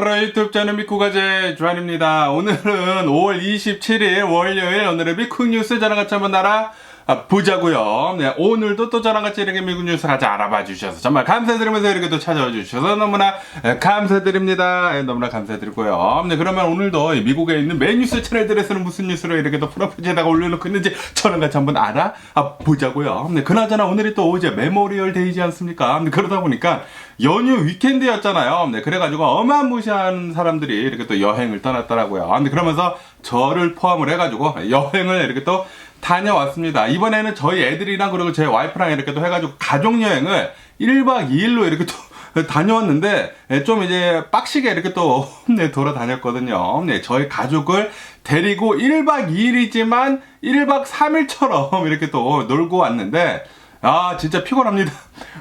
너그라 유튜브 채널 미쿠가제 주한입니다. 오늘은 5월 27일 월요일 오늘의 미쿠 뉴스 저랑 같이 한번 아, 보자고요. 네, 오늘도 또 저랑 같이 이렇게 미국 뉴스를 같이 알아봐 주셔서 정말 감사드리면서 이렇게 또 찾아와 주셔서 너무나 에, 감사드립니다. 에, 너무나 감사드리고요. 네, 그러면 오늘도 이 미국에 있는 메인 뉴스 채널들에서는 무슨 뉴스를 이렇게 또 프로필에다가 올려놓고 있는지 저랑 같이 한번 알아 아, 보자고요. 네, 그나저나 오늘이 또 어제 메모리얼 데이지 않습니까? 네, 그러다 보니까 연휴 위켄드였잖아요. 네, 그래가지고 어마무시한 사람들이 이렇게 또 여행을 떠났더라고요. 근데 그러면서 저를 포함을 해가지고 여행을 이렇게 또 다녀왔습니다. 이번에는 저희 애들이랑 그리고 제 와이프랑 이렇게 또 해가지고 가족여행을 1박 2일로 이렇게 또 다녀왔는데 예, 좀 이제 빡시게 이렇게 또 네, 돌아다녔거든요. 네, 저희 가족을 데리고 1박 2일이지만 1박 3일처럼 이렇게 또 놀고 왔는데 아 진짜 피곤합니다.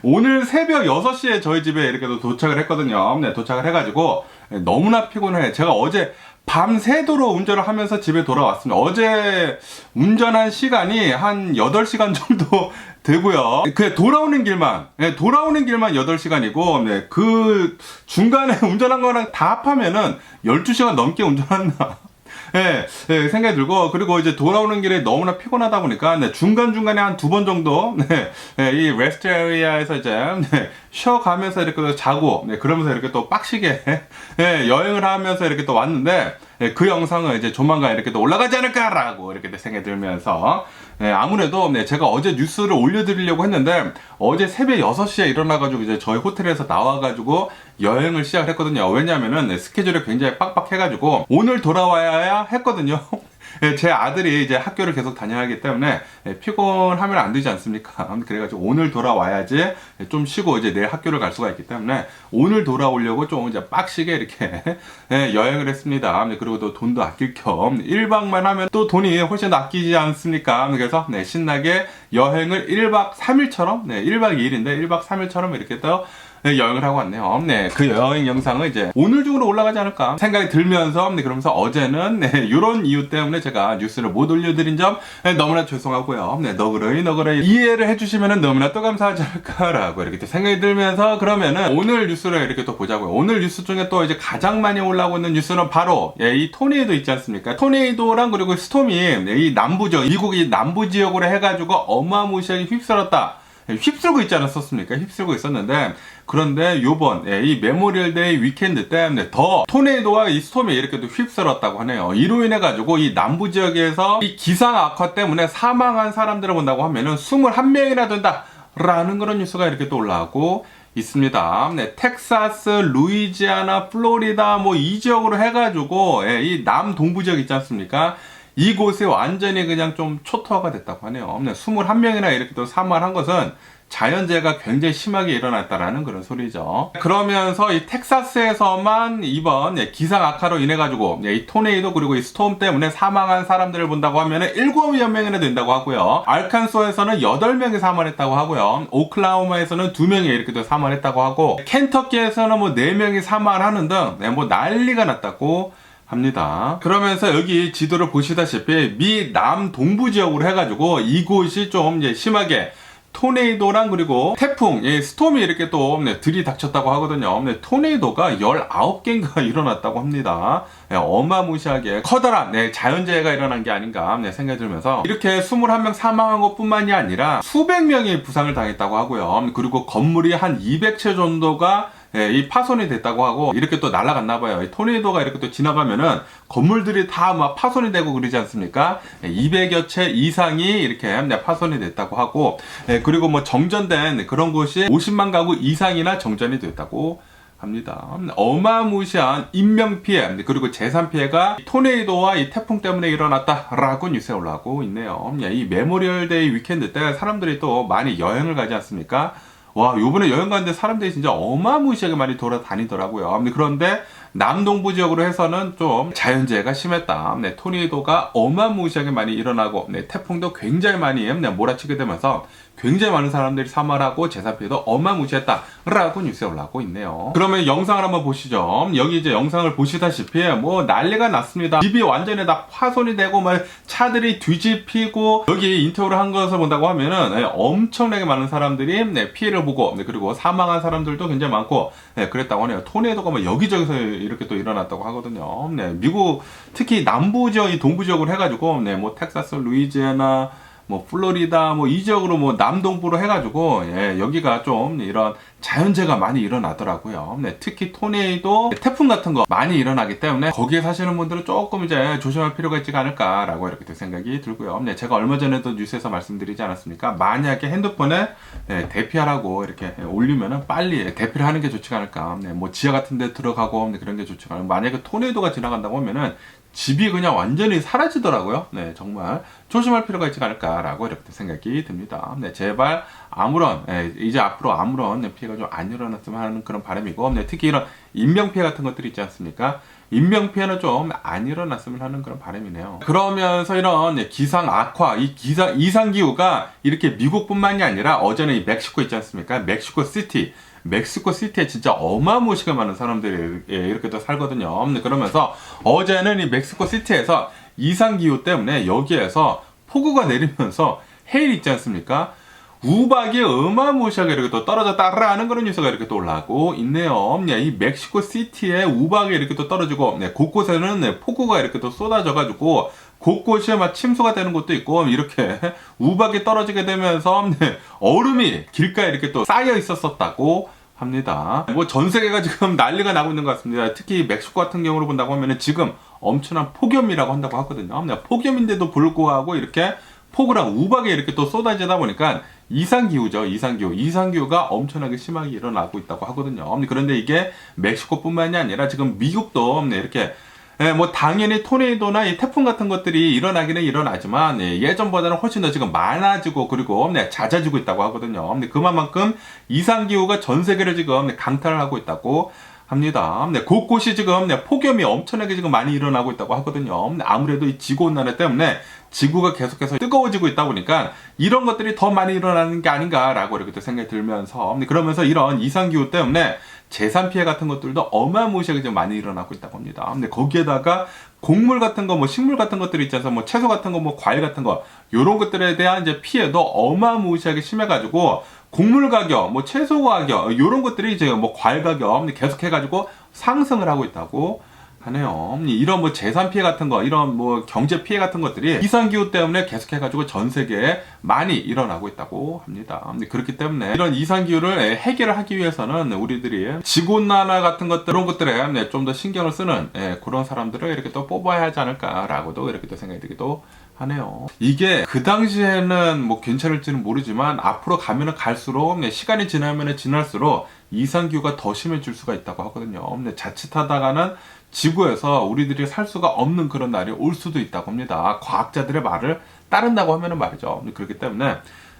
오늘 새벽 6시에 저희 집에 이렇게 또 도착을 했거든요. 네, 도착을 해가지고 예, 너무나 피곤해. 제가 어제 밤새도록 운전을 하면서 집에 돌아왔습니다. 어제 운전한 시간이 한 8시간 정도 되고요. 그 돌아오는 길만, 예, 돌아오는 길만 8시간이고, 네, 그 중간에 운전한 거랑 다 합하면은 12시간 넘게 운전했나. 예, 예, 생각이 들고, 그리고 이제 돌아오는 길에 너무나 피곤하다 보니까, 네, 중간 중간에 한 두 번 정도, 네, 예, 이 레스트 에리아에서 이제, 네, 쉬어가면서 이렇게 또 자고, 네, 그러면서 이렇게 또 빡시게, 예, 여행을 하면서 이렇게 또 왔는데, 예, 그 영상은 이제 조만간 이렇게 또 올라가지 않을까라고 이렇게 생각이 들면서, 예, 아무래도 네, 제가 어제 뉴스를 올려드리려고 했는데 어제 새벽 6시에 일어나가지고 이제 저희 호텔에서 나와가지고 여행을 시작을 했거든요. 왜냐면은 네, 스케줄이 굉장히 빡빡해가지고 오늘 돌아와야 했거든요. 예, 제 아들이 이제 학교를 계속 다녀야 하기 때문에 예, 피곤하면 안 되지 않습니까? 그래가지고 오늘 돌아와야지 예, 좀 쉬고 이제 내일 학교를 갈 수가 있기 때문에 오늘 돌아오려고 좀 이제 빡시게 이렇게 예, 여행을 했습니다. 네, 그리고 또 돈도 아낄 겸 1박만 하면 또 돈이 훨씬 더 아끼지 않습니까? 그래서 네, 신나게 여행을 1박 3일처럼 네, 1박 2일인데 1박 3일처럼 이렇게 또 네, 여행을 하고 왔네요. 네, 그 여행 영상은 이제 오늘 중으로 올라가지 않을까 생각이 들면서, 네, 그러면서 어제는, 네, 이런 이유 때문에 제가 뉴스를 못 올려드린 점, 네, 너무나 죄송하고요. 네, 너그러이, 너그러이 이해를 해주시면 너무나 또 감사하지 않을까라고 이렇게 또 생각이 들면서, 그러면은 오늘 뉴스를 이렇게 또 보자고요. 오늘 뉴스 중에 또 이제 가장 많이 올라오고 있는 뉴스는 바로, 예, 이 토네이도 있지 않습니까? 토네이도랑 그리고 스톰이, 네, 이 남부 지역, 미국이 남부 지역으로 해가지고 어마무시하게 휩쓸었다. 휩쓸고 있지 않았었습니까? 휩쓸고 있었는데 그런데 요번 예, 이 메모리얼 데이 위켄드 때문에 더 토네이도와 이 스톰이 이렇게 또 휩쓸었다고 하네요. 이로 인해 가지고 이 남부 지역에서 이 기상 악화 때문에 사망한 사람들을 본다고 하면은 21명이나 된다 라는 그런 뉴스가 이렇게 또 올라오고 있습니다. 네, 텍사스, 루이지아나, 플로리다 뭐 이 지역으로 해가지고 예, 이 남동부 지역 있지 않습니까? 이곳에 완전히 그냥 좀 초토화가 됐다고 하네요. 21명이나 이렇게 또 사망한 것은 자연재해가 굉장히 심하게 일어났다라는 그런 소리죠. 그러면서 이 텍사스에서만 이번 예, 기상 악화로 인해 가지고 예, 이 토네이도 그리고 이 스톰 때문에 사망한 사람들을 본다고 하면 7여 명이나 된다고 하고요. 알칸소에서는 8명이 사망했다고 하고요. 오클라호마에서는 2명이 이렇게 또 사망했다고 하고 켄터키에서는 뭐 4명이 사망하는 등 뭐 난리가 났다고 합니다. 그러면서 여기 지도를 보시다시피 미 남 동부 지역으로 해가지고 이곳이 좀 이제 심하게 토네이도랑 그리고 태풍, 예, 스톰이 이렇게 또 네, 들이닥쳤다고 하거든요. 네, 토네이도가 19개인가 일어났다고 합니다. 네, 어마무시하게 커다란 네, 자연재해가 일어난 게 아닌가 네, 생각이 들면서 이렇게 21명 사망한 것 뿐만이 아니라 수백 명이 부상을 당했다고 하고요. 그리고 건물이 한 200채 정도가 예, 이 파손이 됐다고 하고 이렇게 또 날아갔나 봐요. 이 토네이도가 이렇게 또 지나가면은 건물들이 다 막 파손이 되고 그러지 않습니까? 예, 200여 채 이상이 이렇게 네, 파손이 됐다고 하고 예, 그리고 뭐 정전된 그런 곳이 50만 가구 이상이나 정전이 됐다고 합니다. 어마무시한 인명 피해 그리고 재산 피해가 토네이도와 이 태풍 때문에 일어났다라고 뉴스에 올라오고 있네요. 예, 이 메모리얼 데이 위켄드 때 사람들이 또 많이 여행을 가지 않습니까? 와, 요번에 여행 갔는데 사람들이 진짜 어마무시하게 많이 돌아다니더라고요. 그런데 남동부 지역으로 해서는 좀 자연재해가 심했다. 네, 토네이도가 어마무시하게 많이 일어나고, 네, 태풍도 굉장히 많이 네, 몰아치게 되면서 굉장히 많은 사람들이 사망하고 재산 피해도 어마무시했다라고 뉴스에 올라오고 있네요. 그러면 영상을 한번 보시죠. 여기 이제 영상을 보시다시피 뭐 난리가 났습니다. 집이 완전히 다 파손이 되고 막 차들이 뒤집히고 여기 인터뷰를 한 것을 본다고 하면은 네, 엄청나게 많은 사람들이 네, 피해를 보고 네, 그리고 사망한 사람들도 굉장히 많고 네, 그랬다고 하네요. 토네이도가 뭐 여기저기서 이렇게 또 일어났다고 하거든요. 네, 미국 특히 남부 지역, 이 동부 지역으로 해가지고 네, 뭐 텍사스, 루이지애나 뭐 플로리다 뭐 이 지역으로 뭐 남동부로 해가지고 예, 여기가 좀 이런 자연재해가 많이 일어나더라고요. 네, 특히 토네이도 태풍 같은 거 많이 일어나기 때문에 거기에 사시는 분들은 조금 이제 조심할 필요가 있지 않을까라고 이렇게 또 생각이 들고요. 네, 제가 얼마 전에도 뉴스에서 말씀드리지 않았습니까? 만약에 핸드폰에 네, 대피하라고 이렇게 올리면은 빨리 대피를 하는 게 좋지 않을까. 네, 뭐 지하 같은 데 들어가고 네, 그런 게 좋지 않을까. 만약에 토네이도가 지나간다고 하면은 집이 그냥 완전히 사라지더라고요. 네, 정말 조심할 필요가 있지 않을까라고 이렇게 생각이 듭니다. 네, 제발 아무런 네, 이제 앞으로 아무런 네, 피해가 좀 안 일어났으면 하는 그런 바람이고, 네, 특히 이런 인명 피해 같은 것들이 있지 않습니까? 인명 피해는 좀 안 일어났으면 하는 그런 바람이네요. 그러면서 이런 네, 기상 악화, 이 기상 이상 기후가 이렇게 미국뿐만이 아니라 어제는 이 멕시코 있지 않습니까? 멕시코 시티. 멕시코 시티에 진짜 어마무시하게 많은 사람들이 예, 이렇게 또 살거든요. 네, 그러면서 어제는 이 멕시코 시티에서 이상 기후 때문에 여기에서 폭우가 내리면서 해일 있지 않습니까? 우박이 어마무시하게 이렇게 또 떨어졌다라는 그런 뉴스가 이렇게 또 올라오고 있네요. 네, 이 멕시코 시티에 우박이 이렇게 또 떨어지고 네, 곳곳에는 네, 폭우가 이렇게 또 쏟아져가지고 곳곳이 막 침수가 되는 곳도 있고 이렇게 우박이 떨어지게 되면서 네, 얼음이 길가에 이렇게 또 쌓여 있었었다고 합니다. 뭐 전 세계가 지금 난리가 나고 있는 것 같습니다. 특히 멕시코 같은 경우로 본다고 하면은 지금 엄청난 폭염이라고 한다고 하거든요. 네, 폭염인데도 불구하고 이렇게 폭우랑 우박이 이렇게 또 쏟아지다 보니까 이상기후죠. 이상기후. 이상기후가 엄청나게 심하게 일어나고 있다고 하거든요. 그런데 이게 멕시코뿐만이 아니라 지금 미국도 이렇게 예, 뭐 당연히 토네이도나 이 태풍 같은 것들이 일어나기는 일어나지만 예, 예전보다는 훨씬 더 지금 많아지고 그리고 네, 잦아지고 있다고 하거든요. 근데 그만큼 이상 기후가 전 세계를 지금 네, 강타를 하고 있다고 합니다. 네, 곳곳이 지금 네, 폭염이 엄청나게 지금 많이 일어나고 있다고 하거든요. 네, 아무래도 이 지구 온난화 때문에 지구가 계속해서 뜨거워지고 있다 보니까 이런 것들이 더 많이 일어나는 게 아닌가라고 이렇게 또 생각이 들면서 네, 그러면서 이런 이상 기후 때문에 재산 피해 같은 것들도 어마무시하게 좀 많이 일어나고 있다고 합니다. 근데 거기에다가 곡물 같은 거, 뭐 식물 같은 것들이 있잖아요. 뭐 채소 같은 거, 뭐 과일 같은 거, 요런 것들에 대한 이제 피해도 어마무시하게 심해가지고 곡물 가격, 뭐 채소 가격, 요런 것들이 이제 뭐 과일 가격 계속해가지고 상승을 하고 있다고 하네요. 이런 뭐 재산 피해 같은 거, 이런 뭐 경제 피해 같은 것들이 이상기후 때문에 계속해가지고 전 세계에 많이 일어나고 있다고 합니다. 그렇기 때문에 이런 이상기후를 해결을 하기 위해서는 우리들이 지구온난화 같은 것들, 그런 것들에 좀 더 신경을 쓰는 예, 그런 사람들을 이렇게 또 뽑아야 하지 않을까라고도 이렇게 또 생각이 들기도 하네요. 이게 그 당시에는 뭐 괜찮을지는 모르지만 앞으로 가면은 갈수록 네, 시간이 지나면 지날수록 이상기후가 더 심해질 수가 있다고 하거든요. 근데 자칫하다가는 지구에서 우리들이 살 수가 없는 그런 날이 올 수도 있다고 합니다. 과학자들의 말을 따른다고 하면은 말이죠. 그렇기 때문에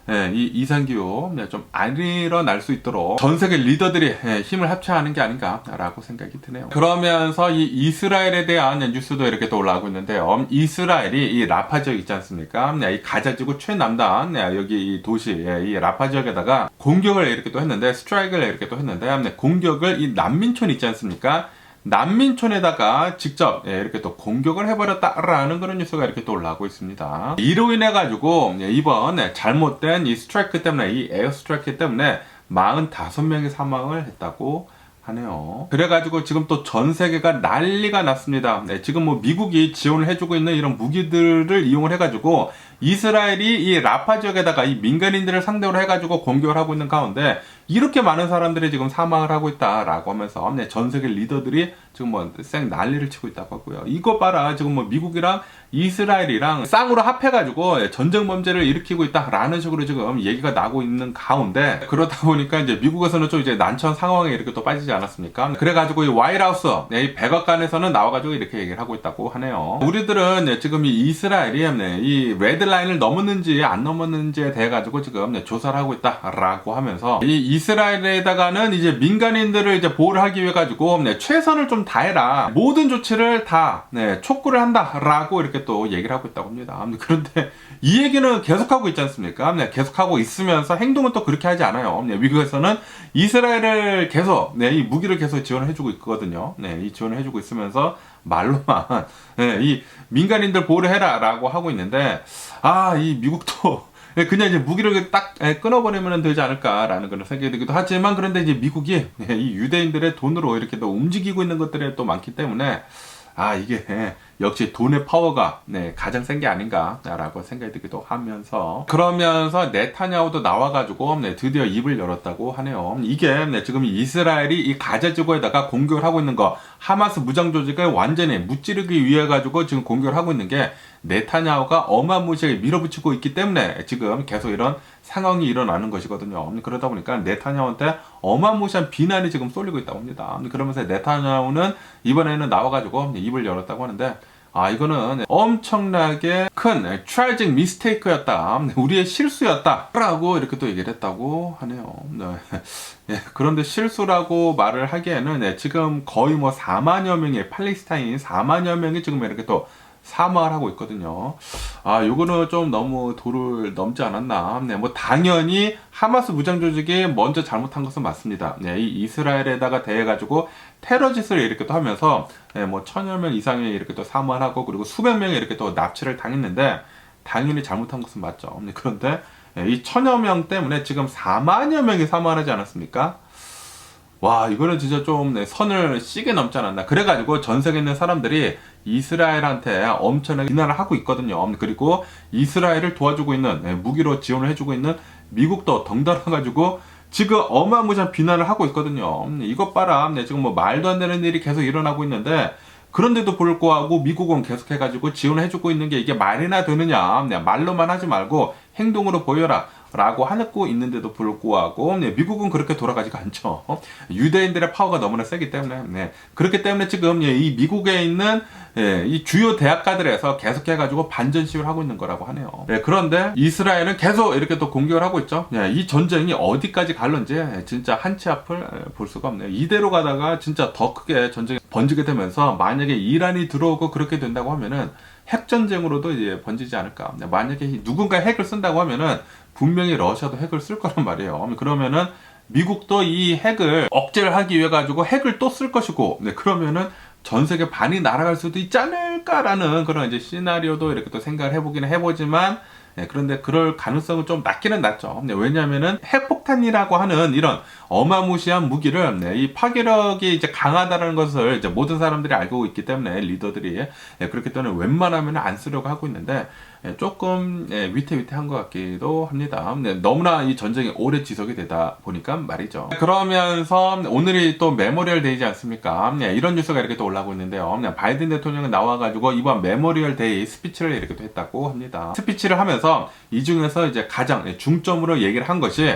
예, 이 이상기후 네, 좀안 일어날 수 있도록 전 세계 리더들이 예, 힘을 합쳐야 하는 게 아닌가라고 생각이 드네요. 그러면서 이 이스라엘에 대한 뉴스도 이렇게 또 올라오고 있는데요. 이스라엘이 이 라파 지역 있지 않습니까? 네, 이 가자지구 최남단 네, 여기 이 도시 예, 이 라파 지역에다가 공격을 이렇게 또 했는데 스트라이크를 이렇게 또 했는데 네, 공격을 이 난민촌 있지 않습니까? 난민촌에다가 직접 예, 이렇게 또 공격을 해버렸다라는 그런 뉴스가 이렇게 또 올라오고 있습니다. 이로 인해 가지고 예, 이번 예, 잘못된 이 스트라이크 때문에 이 에어 스트라이크 때문에 45명이 사망을 했다고 하네요. 그래가지고 지금 또 전 세계가 난리가 났습니다. 네, 지금 뭐 미국이 지원을 해주고 있는 이런 무기들을 이용을 해가지고 이스라엘이 이 라파 지역에다가 이 민간인들을 상대로 해가지고 공격을 하고 있는 가운데 이렇게 많은 사람들이 지금 사망을 하고 있다라고 하면서 네, 전 세계 리더들이 지금 뭐 쌩 난리를 치고 있다고 하고요. 이거 봐라 지금 뭐 미국이랑 이스라엘이랑 쌍으로 합해가지고 전쟁 범죄를 일으키고 있다라는 식으로 지금 얘기가 나고 있는 가운데 그러다 보니까 이제 미국에서는 좀 이제 난처한 상황에 이렇게 또 빠지지 않았습니까? 그래가지고 이 와이라우스 네, 이 백악관에서는 나와가지고 이렇게 얘기를 하고 있다고 하네요. 우리들은 네, 지금 이 이스라엘이 네, 이 레드 라인을 넘었는지 안 넘었는지에 대해 가지고 지금 네, 조사를 하고 있다라고 하면서 이 이스라엘에다가는 이제 민간인들을 이제 보호를 하기 위해 가지고 네, 최선을 좀 다해라 모든 조치를 다 네, 촉구를 한다라고 이렇게 또 얘기를 하고 있다고 합니다. 그런데 이 얘기는 계속하고 있지 않습니까? 네, 계속하고 있으면서 행동은 또 그렇게 하지 않아요. 네, 미국에서는 이스라엘을 계속 네, 이 무기를 계속 지원을 해주고 있거든요. 네, 이 지원을 해주고 있으면서 말로만 네, 이 민간인들 보호를 해라라고 하고 있는데 아 이 미국도 네, 그냥 이제 무기를 딱 예, 끊어버리면 되지 않을까라는 그런 생각이 들기도 하지만 그런데 이제 미국이 예, 이 유대인들의 돈으로 이렇게 또 움직이고 있는 것들이 또 많기 때문에 아 이게 예, 역시 돈의 파워가 네, 가장 센 게 아닌가라고 생각이 들기도 하면서 그러면서 네타냐후도 나와가지고 네, 드디어 입을 열었다고 하네요. 이게 네, 지금 이스라엘이 이 가자 지구에다가 공격을 하고 있는 거 하마스 무장 조직을 완전히 무찌르기 위해 가지고 지금 공격을 하고 있는 게 네타냐후가 어마무시하게 밀어붙이고 있기 때문에 지금 계속 이런 상황이 일어나는 것이거든요. 그러다 보니까 네타냐후한테 어마무시한 비난이 지금 쏠리고 있다고 합니다. 그러면서 네타냐후는 이번에는 나와가지고 입을 열었다고 하는데 아 이거는 엄청나게 큰 트라이징 미스테이크였다. 우리의 실수였다 라고 이렇게 또 얘기를 했다고 하네요. 네. 예, 그런데 실수라고 말을 하기에는 네, 지금 거의 뭐 4만여 명의 팔레스타인 4만여 명이 지금 이렇게 또 사망을 하고 있거든요. 아, 요거는 좀 너무 도를 넘지 않았나. 네, 뭐 당연히 하마스 무장 조직이 먼저 잘못한 것은 맞습니다. 네, 이 이스라엘에다가 대해 가지고 테러 짓을 이렇게 또 하면서 네, 뭐 천여 명 이상이 이렇게 또 사망을 하고 그리고 수백 명이 이렇게 또 납치를 당했는데 당연히 잘못한 것은 맞죠. 네, 그런데 네, 이 천여 명 때문에 지금 4만여 명이 사망하지 않았습니까? 와 이거는 진짜 좀 네, 선을 시게 넘지 않았나. 그래가지고 전 세계에 있는 사람들이 이스라엘한테 엄청나게 비난을 하고 있거든요. 그리고 이스라엘을 도와주고 있는 네, 무기로 지원을 해주고 있는 미국도 덩달아 가지고 지금 어마무시한 비난을 하고 있거든요. 음, 이것 봐라 네, 지금 뭐 말도 안 되는 일이 계속 일어나고 있는데 그런데도 불구하고 미국은 계속해가지고 지원을 해주고 있는 게 이게 말이나 되느냐. 네, 말로만 하지 말고 행동으로 보여라 라고 하고 있는데도 불구하고 네, 미국은 그렇게 돌아가지가 않죠. 유대인들의 파워가 너무나 세기 때문에 네, 그렇기 때문에 지금 예, 이 미국에 있는 예, 이 주요 대학가들에서 계속해 가지고 반전 시위를 하고 있는 거라고 하네요. 네, 그런데 이스라엘은 계속 이렇게 또 공격을 하고 있죠. 예, 이 전쟁이 어디까지 갈런지 진짜 한치 앞을 볼 수가 없네요. 이대로 가다가 진짜 더 크게 전쟁이 번지게 되면서 만약에 이란이 들어오고 그렇게 된다고 하면은 핵 전쟁으로도 이제 번지지 않을까. 만약에 누군가 핵을 쓴다고 하면은 분명히 러시아도 핵을 쓸 거란 말이에요. 그러면은 미국도 이 핵을 억제를 하기 위해 가지고 핵을 또 쓸 것이고, 네, 그러면은 전 세계 반이 날아갈 수도 있지 않을까라는 그런 이제 시나리오도 이렇게 또 생각을 해보기는 해보지만, 네, 그런데 그럴 가능성은 좀 낮기는 낮죠. 네, 왜냐하면은 핵폭탄이라고 하는 이런 어마무시한 무기를 네, 이 파괴력이 이제 강하다는 것을 이제 모든 사람들이 알고 있기 때문에 리더들이 네, 그렇기 때문에 웬만하면 안 쓰려고 하고 있는데 예, 조금 예, 위태위태한 것 같기도 합니다. 네, 너무나 이 전쟁이 오래 지속이 되다 보니까 말이죠. 그러면서 오늘이 또 메모리얼 데이지 않습니까? 네, 이런 뉴스가 이렇게 또 올라오고 있는데요. 네, 바이든 대통령은 나와가지고 이번 메모리얼 데이 스피치를 이렇게 또 했다고 합니다. 스피치를 하면서 이 중에서 이제 가장 예, 중점으로 얘기를 한 것이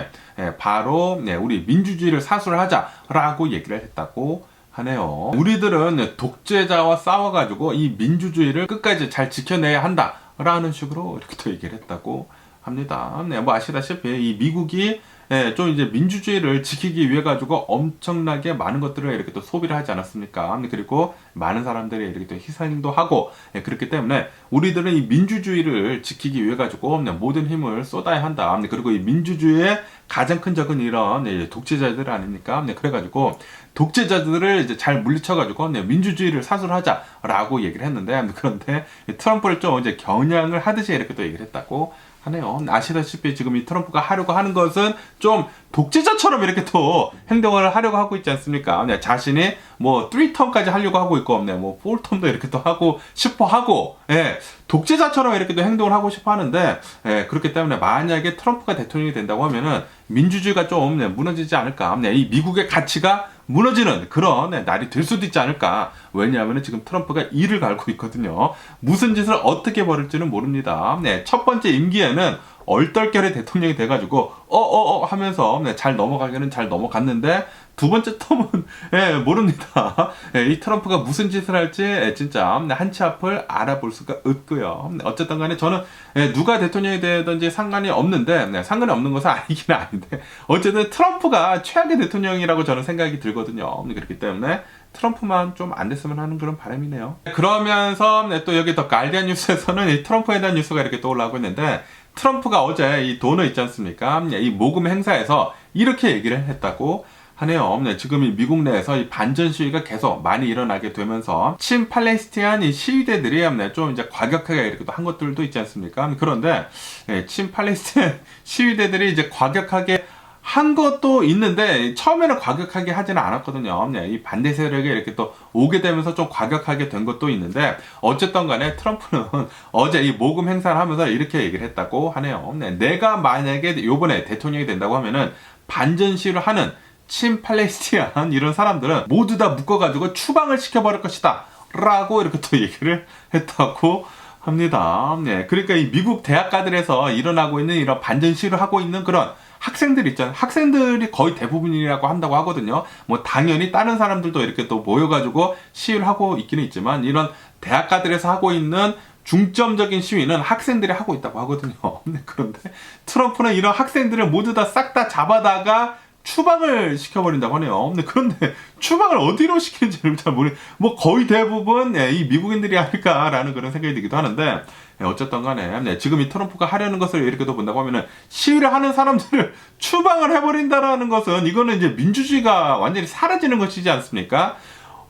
바로 네, 우리 민주주의를 사수를 하자라고 얘기를 했다고 하네요. 우리들은 독재자와 싸워가지고 이 민주주의를 끝까지 잘 지켜내야 한다. 라는 식으로 이렇게 또 얘기를 했다고 합니다. 네, 뭐 아시다시피 이 미국이 예, 좀 이제 민주주의를 지키기 위해 가지고 엄청나게 많은 것들을 이렇게 또 소비를 하지 않았습니까? 그리고 많은 사람들이 이렇게 또 희생도 하고 예, 그렇기 때문에 우리들은 이 민주주의를 지키기 위해 가지고 모든 힘을 쏟아야 한다. 그리고 이 민주주의의 가장 큰 적은 이런 예, 독재자들 아닙니까? 네, 그래가지고 독재자들을 이제 잘 물리쳐가지고 네, 민주주의를 사수하자라고 얘기를 했는데 그런데 트럼프를 좀 이제 겨냥을 하듯이 이렇게 또 얘기를 했다고 하네요. 아시다시피 지금 이 트럼프가 하려고 하는 것은 좀 독재자처럼 이렇게 또 행동을 하려고 하고 있지 않습니까? 네, 자신이 뭐 3턴까지 하려고 하고 있고, 네, 뭐 4턴도 이렇게 또 하고 싶어 하고, 예, 독재자처럼 이렇게 또 행동을 하고 싶어 하는데, 예, 그렇기 때문에 만약에 트럼프가 대통령이 된다고 하면은 민주주의가 좀 네, 무너지지 않을까. 네, 이 미국의 가치가 무너지는 그런 네, 날이 될 수도 있지 않을까. 왜냐하면 지금 트럼프가 이를 갈고 있거든요. 무슨 짓을 어떻게 벌일지는 모릅니다. 네, 첫 번째 임기에는 얼떨결에 대통령이 돼가지고 어어어 하면서 네, 잘 넘어가기는 잘 넘어갔는데 두 번째 텀은 예, 모릅니다. 예, 이 트럼프가 무슨 짓을 할지 예, 진짜 네, 한치 앞을 알아볼 수가 없고요. 네, 어쨌든 간에 저는 예, 누가 대통령이 되든지 상관이 없는데 네, 상관이 없는 것은 아니긴 아닌데 어쨌든 트럼프가 최악의 대통령이라고 저는 생각이 들거든요. 네, 그렇기 때문에 트럼프만 좀 안 됐으면 하는 그런 바람이네요. 그러면서 네, 또 여기 더 가디언 뉴스에서는 이 트럼프에 대한 뉴스가 이렇게 또 올라오고 있는데 트럼프가 어제 이 도너 있지 않습니까? 이 모금 행사에서 이렇게 얘기를 했다고 하네요. 네, 지금 이 미국 내에서 이 반전 시위가 계속 많이 일어나게 되면서 친 팔레스티안 이 시위대들이 네, 좀 이제 과격하게 이렇게 또한 것들도 있지 않습니까? 그런데 예, 친 팔레스티안 시위대들이 이제 과격하게 한 것도 있는데 처음에는 과격하게 하지는 않았거든요. 네, 이 반대 세력에 이렇게 또 오게 되면서 좀 과격하게 된 것도 있는데 어쨌든 간에 트럼프는 어제 이 모금 행사를 하면서 이렇게 얘기를 했다고 하네요. 네, 내가 만약에 요번에 대통령이 된다고 하면은 반전 시위를 하는 친 팔레스티안 이런 사람들은 모두 다 묶어가지고 추방을 시켜버릴 것이다. 라고 이렇게 또 얘기를 했다고 합니다. 네. 그러니까 이 미국 대학가들에서 일어나고 있는 이런 반전 시위를 하고 있는 그런 학생들 있잖아요. 학생들이 거의 대부분이라고 한다고 하거든요. 뭐 당연히 다른 사람들도 이렇게 또 모여가지고 시위를 하고 있기는 있지만 이런 대학가들에서 하고 있는 중점적인 시위는 학생들이 하고 있다고 하거든요. 네, 그런데 트럼프는 이런 학생들을 모두 다 싹 다 잡아다가 추방을 시켜버린다고 하네요. 근데 그런데 추방을 어디로 시키는지 잘 모르. 뭐 거의 대부분 예, 이 미국인들이 아닐까라는 그런 생각이 들기도 하는데 예, 어쨌든 간에 네, 지금 이 트럼프가 하려는 것을 이렇게도 본다고 하면은 시위를 하는 사람들을 추방을 해버린다라는 것은 이거는 이제 민주주의가 완전히 사라지는 것이지 않습니까?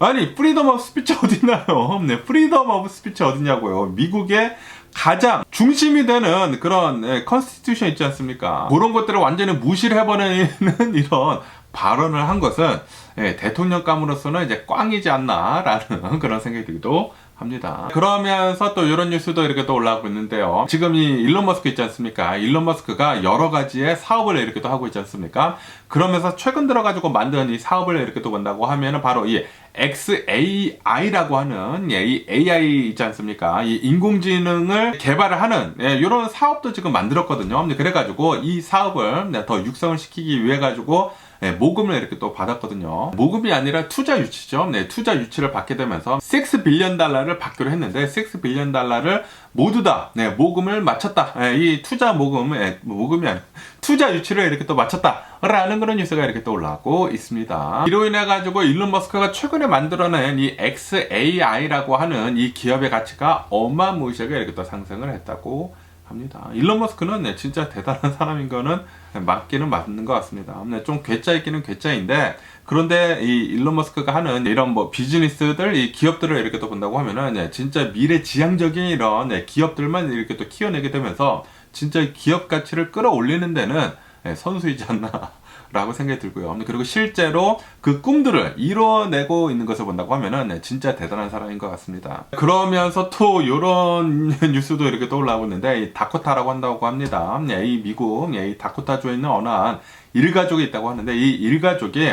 아니 프리덤 오브 스피치 어딨나요? 네, 프리덤 오브 스피치 어딨냐고요. 미국의 가장 중심이 되는 그런 예, 컨스티튜션 있지 않습니까? 그런 것들을 완전히 무시를 해버리는 이런 발언을 한 것은 예, 대통령감으로서는 이제 꽝이지 않나라는 그런 생각이 들기도 합니다. 그러면서 또 이런 뉴스도 이렇게 또 올라오고 있는데요. 지금 이 일론 머스크 있지 않습니까? 일론 머스크가 여러 가지의 사업을 이렇게 또 하고 있지 않습니까? 그러면서 최근 들어가지고 만든 이 사업을 이렇게 또 본다고 하면은 바로 이 XAI라고 하는 예, 이 AI 있지 않습니까? 이 인공지능을 개발을 하는 예, 이런 사업도 지금 만들었거든요. 그래가지고 이 사업을 네, 더 육성을 시키기 위해 가지고 네, 모금을 이렇게 또 받았거든요. 모금이 아니라 투자 유치죠. 네, 투자 유치를 받게 되면서 6 빌리언 달러를 받기로 했는데 6 빌리언 달러를 모두 다 네, 모금을 마쳤다. 네, 이 투자 모금, 네, 모금이 아니라 투자 유치를 이렇게 또 마쳤다라는 그런 뉴스가 이렇게 또 올라오고 있습니다. 이로 인해 가지고 일론 머스크가 최근에 만들어낸 이 XAI라고 하는 이 기업의 가치가 어마무시하게 이렇게 또 상승을 했다고 합니다. 일론 머스크는 네, 진짜 대단한 사람인 거는 맞기는 맞는 것 같습니다. 네, 좀 괴짜 있기는 괴짜인데 그런데 이 일론 머스크가 하는 이런 뭐 비즈니스들, 이 기업들을 이렇게 또 본다고 하면은 네, 진짜 미래 지향적인 이런 네, 기업들만 이렇게 또 키워내게 되면서 진짜 기업 가치를 끌어올리는 데는 네, 선수이지 않나. 라고 생각이 들고요. 그리고 실제로 그 꿈들을 이뤄내고 있는 것을 본다고 하면은 네, 진짜 대단한 사람인 것 같습니다. 그러면서 또 이런 뉴스도 이렇게 떠올라오고 있는데 이 다코타라고 한다고 합니다. 네, 이 미국 네, 이 다코타주에 있는 어느 한 일가족이 있다고 하는데 이 일가족이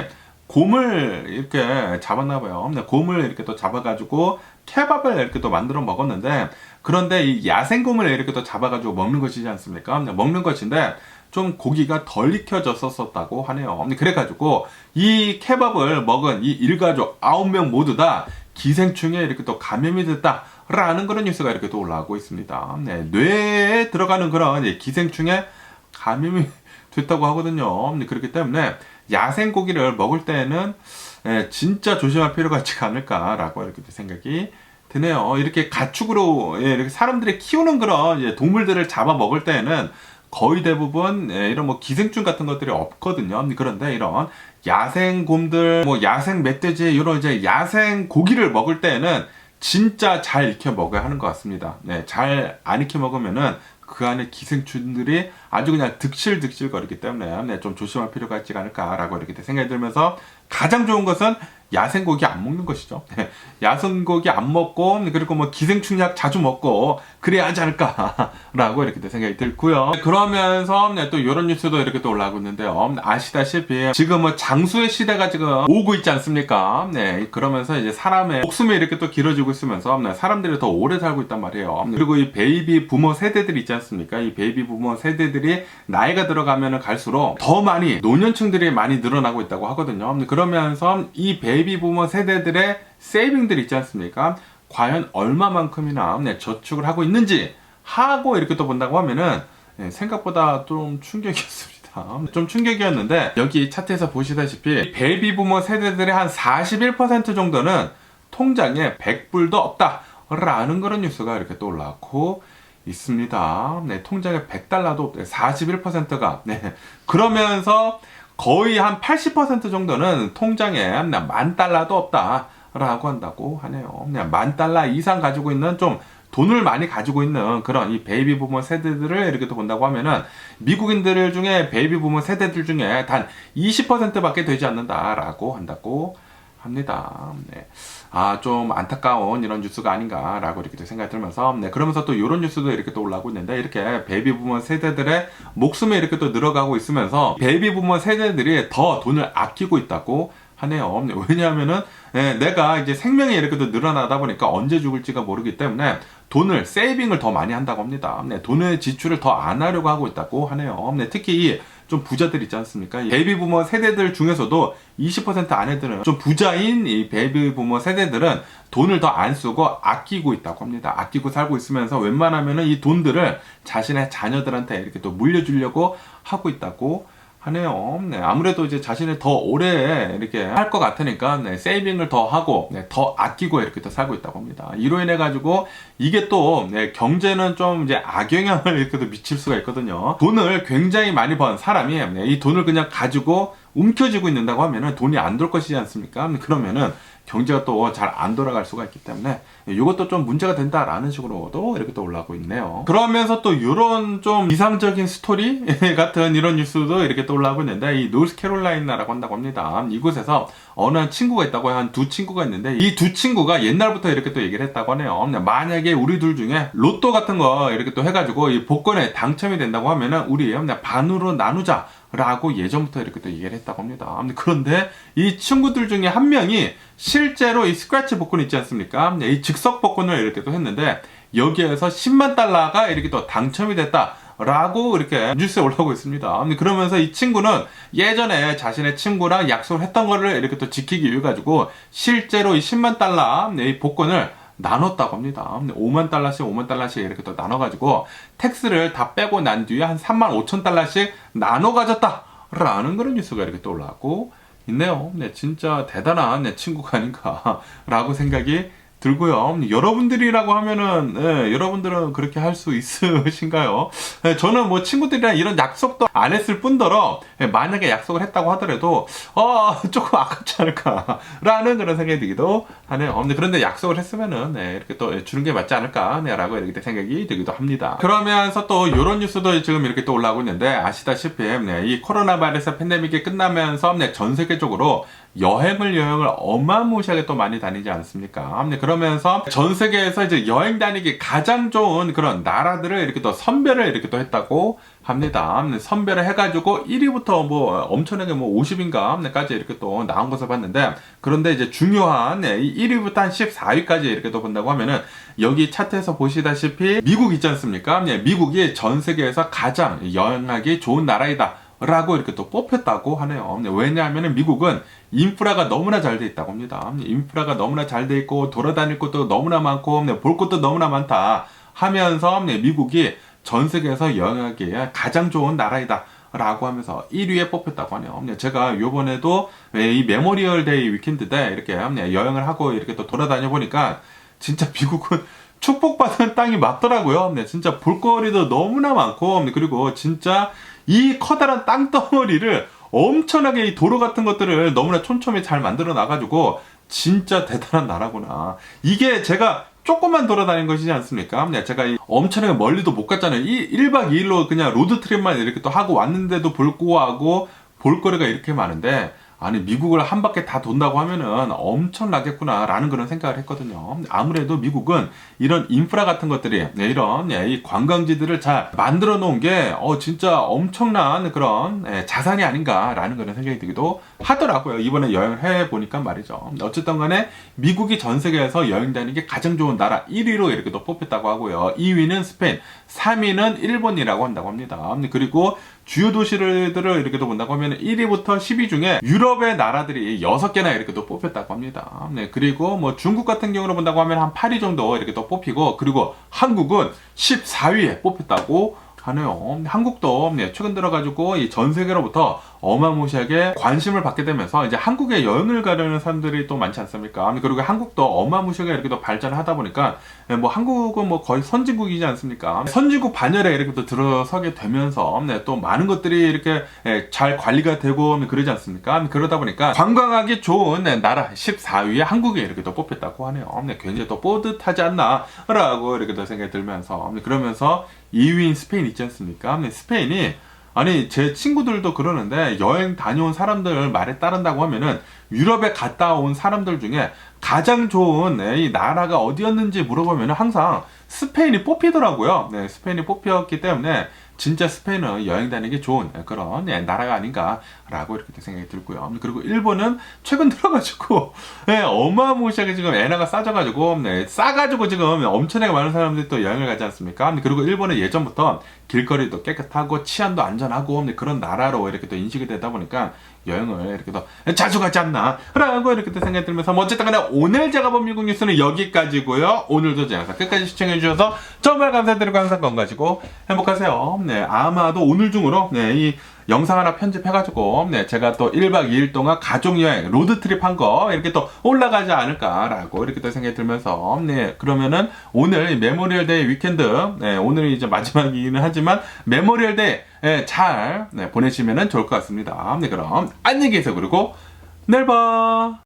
곰을 이렇게 잡았나 봐요. 네, 곰을 이렇게 또 잡아가지고 케밥을 이렇게 또 만들어 먹었는데 그런데 이 야생곰을 이렇게 또 잡아가지고 먹는 것이지 않습니까? 네, 먹는 것인데 좀 고기가 덜 익혀졌었다고 하네요. 그래가지고 이 케밥을 먹은 이 일가족 아홉 명 모두 다 기생충에 이렇게 또 감염이 됐다라는 그런 뉴스가 이렇게 또 올라오고 있습니다. 네, 뇌에 들어가는 그런 기생충에 감염이 됐다고 하거든요. 그렇기 때문에 야생 고기를 먹을 때는 진짜 조심할 필요가 있지 않을까라고 이렇게 생각이 드네요. 이렇게 가축으로 이렇게 사람들이 키우는 그런 동물들을 잡아 먹을 때는 거의 대부분 예, 이런 뭐 기생충 같은 것들이 없거든요. 그런데 이런 야생 곰들, 뭐 야생 멧돼지 이런 이제 야생 고기를 먹을 때는 진짜 잘 익혀 먹어야 하는 것 같습니다. 네, 잘 안 익혀 먹으면은 그 안에 기생충들이 아주 그냥 득실득실 거리기 때문에 네, 좀 조심할 필요가 있지 않을까라고 이렇게 생각이 들면서 가장 좋은 것은 야생고기 안 먹는 것이죠. 야생고기 안 먹고 그리고 뭐 기생충약 자주 먹고 그래야 하지 않을까라고 이렇게 또 생각이 들고요. 그러면서 네, 또 이런 뉴스도 이렇게 또 올라오고 있는데요. 아시다시피 지금 뭐 장수의 시대가 지금 오고 있지 않습니까? 네, 그러면서 이제 사람의 목숨이 이렇게 또 길어지고 있으면서 네, 사람들이 더 오래 살고 있단 말이에요. 그리고 이 베이비 부모 세대들 있지 않습니까? 이 베이비 부모 세대들이 나이가 들어가면 갈수록 더 많이 노년층들이 많이 늘어나고 있다고 하거든요. 그 러면서 이 베이비 부모 세대들의 세이빙들 있지 않습니까? 과연 얼마만큼이나 네, 저축을 하고 있는지 하고 이렇게 또 본다고 하면은 네, 생각보다 좀 충격이었습니다. 좀 충격이었는데 여기 차트에서 보시다시피 베이비 부모 세대들의 한 41% 정도는 통장에 100불도 없다 라는 그런 뉴스가 이렇게 또 올라왔고 있습니다. 네, 통장에 100달러도 41%가 네. 그러면서 거의 한 80% 정도는 통장에 만 달러도 없다라고 한다고 하네요. 그냥 만 달러 이상 가지고 있는 좀 돈을 많이 가지고 있는 그런 이 베이비 부모 세대들을 이렇게 또 본다고 하면은 미국인들 중에 베이비 부모 세대들 중에 단 20%밖에 되지 않는다라고 한다고 합니다. 네. 아, 좀 안타까운 이런 뉴스가 아닌가라고 이렇게 또 생각이 들면서, 네. 그러면서 또 이런 뉴스도 이렇게 또 올라오고 있는데, 이렇게 베이비 부모 세대들의 목숨이 이렇게 또 늘어가고 있으면서, 베이비 부모 세대들이 더 돈을 아끼고 있다고 하네요. 네, 왜냐하면은, 네, 내가 이제 생명이 이렇게 또 늘어나다 보니까 언제 죽을지가 모르기 때문에, 돈을 세이빙을 더 많이 한다고 합니다. 네, 돈의 지출을 더 안 하려고 하고 있다고 하네요. 네, 특히 좀 부자들 있지 않습니까? 베이비 부모 세대들 중에서도 20% 아내들은 좀 부자인 이 베이비 부모 세대들은 돈을 더 안 쓰고 아끼고 있다고 합니다. 아끼고 살고 있으면서 웬만하면은 이 돈들을 자신의 자녀들한테 이렇게 또 물려주려고 하고 있다고 하네요. 네, 아무래도 이제 자신을 더 오래 이렇게 할 것 같으니까 네, 세이빙을 더 하고 네, 더 아끼고 이렇게 또 살고 있다고 합니다. 이로 인해 가지고 이게 또 네, 경제는 좀 이제 악영향을 이렇게 또 미칠 수가 있거든요. 돈을 굉장히 많이 번 사람이 네, 이 돈을 그냥 가지고 움켜쥐고 있는다고 하면은 돈이 안 돌 것이지 않습니까? 그러면은 경제가 또 잘 안 돌아갈 수가 있기 때문에 이것도 좀 문제가 된다라는 식으로도 이렇게 또 올라오고 있네요. 그러면서 또 이런 좀 이상적인 스토리 같은 이런 뉴스도 이렇게 또 올라오고 있는데 이 노스캐롤라이나라고 한다고 합니다. 이곳에서 어느 한 친구가 있다고 한 두 친구가 있는데 이 두 친구가 옛날부터 이렇게 또 얘기를 했다고 하네요. 만약에 우리 둘 중에 로또 같은 거 이렇게 또 해가지고 이 복권에 당첨이 된다고 하면은 우리 반으로 나누자. 라고 예전부터 이렇게 또 얘기를 했다고 합니다. 그런데 이 친구들 중에 한 명이 실제로 이 스크래치 복권 있지 않습니까? 이 즉석 복권을 이렇게 또 했는데 여기에서 10만 달러가 이렇게 또 당첨이 됐다. 라고 이렇게 뉴스에 올라오고 있습니다. 그러면서 이 친구는 예전에 자신의 친구랑 약속을 했던 거를 이렇게 또 지키기 위해 가지고 실제로 이 10만 달러 이 복권을 나눴다고 합니다. 5만 달러씩 5만 달러씩 이렇게 또 나눠가지고 텍스를 다 빼고 난 뒤에 한 3만 5천 달러씩 나눠 가졌다. 라는 그런 뉴스가 이렇게 또 올라왔고 있네요. 네, 진짜 대단한 내 친구가 아닌가라고 생각이 들고요. 여러분들이라고 하면은 네, 여러분들은 그렇게 할 수 있으신가요? 네, 저는 뭐 친구들이랑 이런 약속도 안 했을 뿐더러 네, 만약에 약속을 했다고 하더라도 어 조금 아깝지 않을까라는 그런 생각이 들기도 하네요. 그런데 약속을 했으면은 네, 이렇게 또 주는 게 맞지 않을까라고 이렇게 생각이 들기도 합니다. 그러면서 또 이런 뉴스도 지금 이렇게 또 올라오고 있는데 아시다시피 네, 이 코로나 바이러스 팬데믹이 끝나면서 네, 전 세계적으로 여행을 여행을 어마무시하게 또 많이 다니지 않습니까? 네, 그러면서 전 세계에서 이제 여행 다니기 가장 좋은 그런 나라들을 이렇게 또 선별을 이렇게 또 했다고 합니다. 네, 선별을 해가지고 1위부터 뭐 엄청나게 뭐 50인가까지 이렇게 또 나온 것을 봤는데 그런데 이제 중요한 1위부터 한 14위까지 이렇게 또 본다고 하면은 여기 차트에서 보시다시피 미국 있지 않습니까? 네, 미국이 전 세계에서 가장 여행하기 좋은 나라이다. 라고 이렇게 또 뽑혔다고 하네요. 왜냐하면 미국은 인프라가 너무나 잘 돼 있다고 합니다. 인프라가 너무나 잘 돼 있고 돌아다닐 곳도 너무나 많고 볼 곳도 너무나 많다 하면서 미국이 전 세계에서 여행하기에 가장 좋은 나라이다. 라고 하면서 1위에 뽑혔다고 하네요. 제가 요번에도 이 메모리얼 데이 위켄드 때 이렇게 여행을 하고 이렇게 또 돌아다녀 보니까 진짜 미국은 축복받은 땅이 맞더라고요. 진짜 볼거리도 너무나 많고 그리고 진짜 이 커다란 땅덩어리를 엄청나게 이 도로 같은 것들을 너무나 촘촘히 잘 만들어 놔가지고 진짜 대단한 나라구나. 이게 제가 조금만 돌아다닌 것이지 않습니까? 네, 제가 엄청나게 멀리도 못 갔잖아요. 1박 2일로 그냥 로드트립만 이렇게 또 하고 왔는데도 불구하고 볼거리가 이렇게 많은데 아니 미국을 한 바퀴 다 돈다고 하면은 엄청나겠구나라는 그런 생각을 했거든요. 아무래도 미국은 이런 인프라 같은 것들이 네, 이런 예, 이 관광지들을 잘 만들어 놓은 게 어, 진짜 엄청난 그런 예, 자산이 아닌가라는 그런 생각이 들기도 하더라고요. 이번에 여행을 해 보니까 말이죠. 어쨌든 간에 미국이 전 세계에서 여행 다니는 게 가장 좋은 나라 1위로 이렇게 또 뽑혔다고 하고요. 2위는 스페인, 3위는 일본이라고 한다고 합니다. 그리고 주요 도시들을 이렇게 또 본다고 하면 1위부터 10위 중에 유럽의 나라들이 6개나 이렇게 또 뽑혔다고 합니다. 네, 그리고 뭐 중국 같은 경우로 본다고 하면 한 8위 정도 이렇게 또 뽑히고 그리고 한국은 14위에 뽑혔다고 하네요. 한국도 네, 최근 들어가지고 이전 세계로부터 어마무시하게 관심을 받게 되면서 이제 한국에 여행을 가려는 사람들이 또 많지 않습니까? 그리고 한국도 어마무시하게 이렇게 또 발전하다 보니까 네, 뭐 한국은 뭐 거의 선진국이지 않습니까? 선진국 반열에 이렇게 또 들어서게 되면서 네, 또 많은 것들이 이렇게 예, 잘 관리가 되고 그러지 않습니까? 그러다 보니까 관광하기 좋은 네, 나라 14위에 한국이 이렇게 또 뽑혔다고 하네요. 네, 굉장히 또 뿌듯하지 않나라고 이렇게 또 생각이 들면서 네, 그러면서 2위인 스페인 있지 않습니까? 네, 스페인이 아니 제 친구들도 그러는데 여행 다녀온 사람들 말에 따른다고 하면은 유럽에 갔다 온 사람들 중에 가장 좋은 네, 이 나라가 어디였는지 물어보면 항상 스페인이 뽑히더라고요. 네, 스페인이 뽑혔기 때문에 진짜 스페인은 여행 다니기 좋은 그런 예, 나라가 아닌가 라고 이렇게 생각이 들고요. 그리고 일본은 최근 들어가지고 예, 어마무시하게 지금 엔화가 싸져가지고 네, 싸가지고 지금 엄청나게 많은 사람들이 또 여행을 가지 않습니까? 그리고 일본은 예전부터 길거리도 깨끗하고 치안도 안전하고 그런 나라로 이렇게 또 인식이 되다 보니까 여행을 이렇게 더 자주 가지 않나 라고 이렇게 또 생각이 들면서 뭐 어쨌든 간에 오늘 제가 본 미국 뉴스는 여기까지고요 오늘도 제 영상 끝까지 시청해 주셔서 정말 감사드리고 항상 건강하시고 행복하세요 네 아마도 오늘 중으로 네이 영상 하나 편집해가지고 네 제가 또 1박 2일 동안 가족여행 로드트립 한 거 이렇게 또 올라가지 않을까라고 이렇게 또 생각이 들면서 네 그러면은 오늘 메모리얼 데이 위켄드 네 오늘이 이제 마지막이기는 하지만 메모리얼 데이 네, 잘 네, 보내시면 좋을 것 같습니다. 네 그럼 안녕히 계세요. 그리고 내일 봐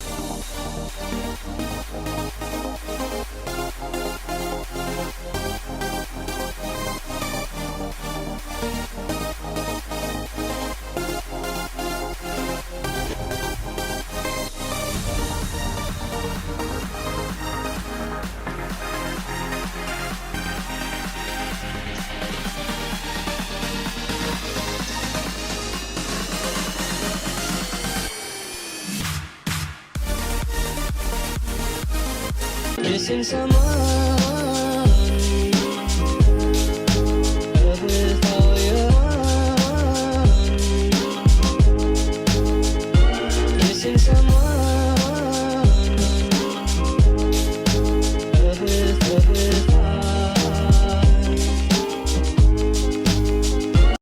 since I'm